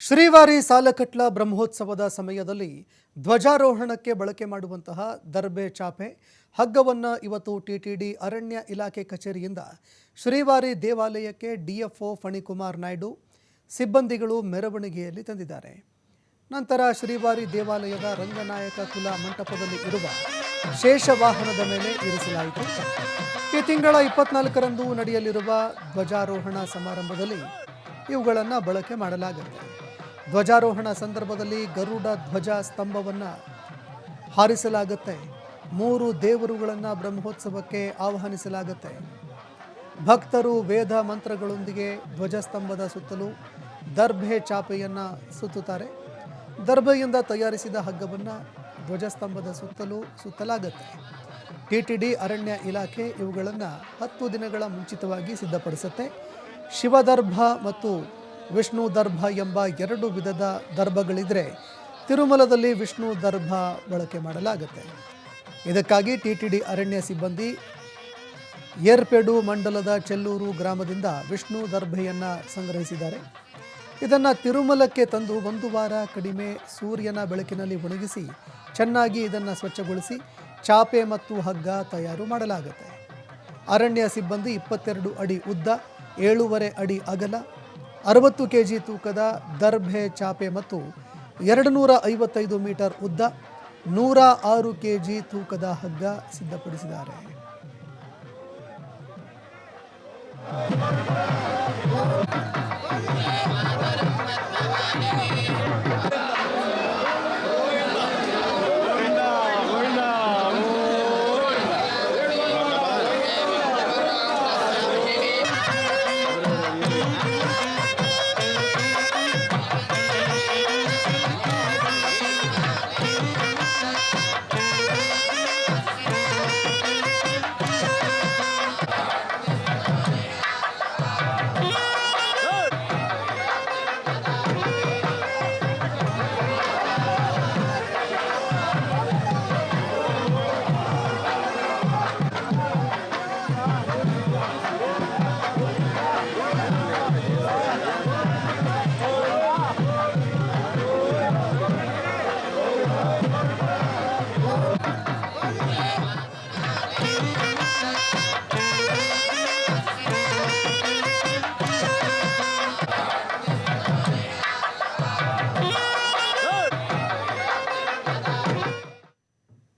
ಶ್ರೀವಾರಿ ಸಾಲಕಟ್ಲ ಬ್ರಹ್ಮೋತ್ಸವದ ಸಮಯದಲ್ಲಿ ಧ್ವಜಾರೋಹಣಕ್ಕೆ ಬಳಕೆ ಮಾಡುವಂತಹ ದರ್ಬೆ ಚಾಪೆ, ಹಗ್ಗವನ್ನು ಇವತ್ತು ಟಿಟಿಡಿ ಅರಣ್ಯ ಇಲಾಖೆ ಕಚೇರಿಯಿಂದ ಶ್ರೀವಾರಿ ದೇವಾಲಯಕ್ಕೆ ಡಿಎಫ್ಒ ಫಣಿಕುಮಾರ್ ನಾಯ್ಡು ಸಿಬ್ಬಂದಿಗಳು ಮೆರವಣಿಗೆಯಲ್ಲಿ ತಂದಿದ್ದಾರೆ. ನಂತರ ಶ್ರೀವಾರಿ ದೇವಾಲಯದ ರಂಗನಾಯಕ ಕುಲ ಮಂಟಪದಲ್ಲಿ ಇರುವ ಶೇಷವಾಹನದ ಮೇಲೆ ಇರಿಸಲಾಯಿತು. ಈ ತಿಂಗಳ ಇಪ್ಪತ್ನಾಲ್ಕರಂದು ನಡೆಯಲಿರುವ ಧ್ವಜಾರೋಹಣ ಸಮಾರಂಭದಲ್ಲಿ ಇವುಗಳನ್ನು ಬಳಕೆ ಮಾಡಲಾಗುತ್ತೆ ಧ್ವಜಾರೋಹಣ ಸಂದರ್ಭದಲ್ಲಿ ಗರುಡ ಧ್ವಜ ಸ್ತಂಭವನ್ನು ಹಾರಿಸಲಾಗುತ್ತೆ. ಮೂರು ದೇವರುಗಳನ್ನು ಬ್ರಹ್ಮೋತ್ಸವಕ್ಕೆ ಆಹ್ವಾನಿಸಲಾಗುತ್ತೆ. ಭಕ್ತರು ವೇದ ಮಂತ್ರಗಳೊಂದಿಗೆ ಧ್ವಜಸ್ತಂಭದ ಸುತ್ತಲೂ ದರ್ಭೆ ಚಾಪೆಯನ್ನು ಸುತ್ತುತ್ತಾರೆ. ದರ್ಭೆಯಿಂದ ತಯಾರಿಸಿದ ಹಗ್ಗವನ್ನು ಧ್ವಜಸ್ತಂಭದ ಸುತ್ತಲೂ ಸುತ್ತಲಾಗುತ್ತೆ. ಟಿಟಿಡಿ ಅರಣ್ಯ ಇಲಾಖೆ ಇವುಗಳನ್ನು ಹತ್ತು ದಿನಗಳ ಮುಂಚಿತವಾಗಿ ಸಿದ್ಧಪಡಿಸುತ್ತೆ. ಶಿವದರ್ಭ ಮತ್ತು ವಿಷ್ಣು ದರ್ಭ ಎಂಬ ಎರಡು ವಿಧದ ದರ್ಭಗಳಿದ್ರೆ ತಿರುಮಲದಲ್ಲಿ ವಿಷ್ಣು ದರ್ಭ ಬಳಕೆ ಮಾಡಲಾಗುತ್ತೆ. ಇದಕ್ಕಾಗಿ ಟಿಟಿಡಿ ಅರಣ್ಯ ಸಿಬ್ಬಂದಿ ಏರ್ಪೆಡು ಮಂಡಲದ ಚೆಲ್ಲೂರು ಗ್ರಾಮದಿಂದ ವಿಷ್ಣು ದರ್ಭೆಯನ್ನು ಸಂಗ್ರಹಿಸಿದ್ದಾರೆ. ಇದನ್ನು ತಿರುಮಲಕ್ಕೆ ತಂದು ಒಂದು ವಾರ ಕಡಿಮೆ ಸೂರ್ಯನ ಬೆಳಕಿನಲ್ಲಿ ಒಣಗಿಸಿ ಚೆನ್ನಾಗಿ ಇದನ್ನು ಸ್ವಚ್ಛಗೊಳಿಸಿ ಚಾಪೆ ಮತ್ತು ಹಗ್ಗ ತಯಾರು ಮಾಡಲಾಗುತ್ತೆ. ಅರಣ್ಯ ಸಿಬ್ಬಂದಿ ಇಪ್ಪತ್ತೆರಡು ಅಡಿ ಉದ್ದ, ಏಳೂವರೆ ಅಡಿ ಅಗಲ ಅರವತ್ತು ಕೆ ಜಿ ತೂಕದ ದರ್ಭೆ ಚಾಪೆ ಮತ್ತು ಎರಡು ನೂರ ಐವತ್ತೈದು ಮೀಟರ್ ಉದ್ದ ನೂರ ಆರು ಕೆ ಜಿ ತೂಕದ ಹಗ್ಗ ಸಿದ್ಧಪಡಿಸಿದ್ದಾರೆ.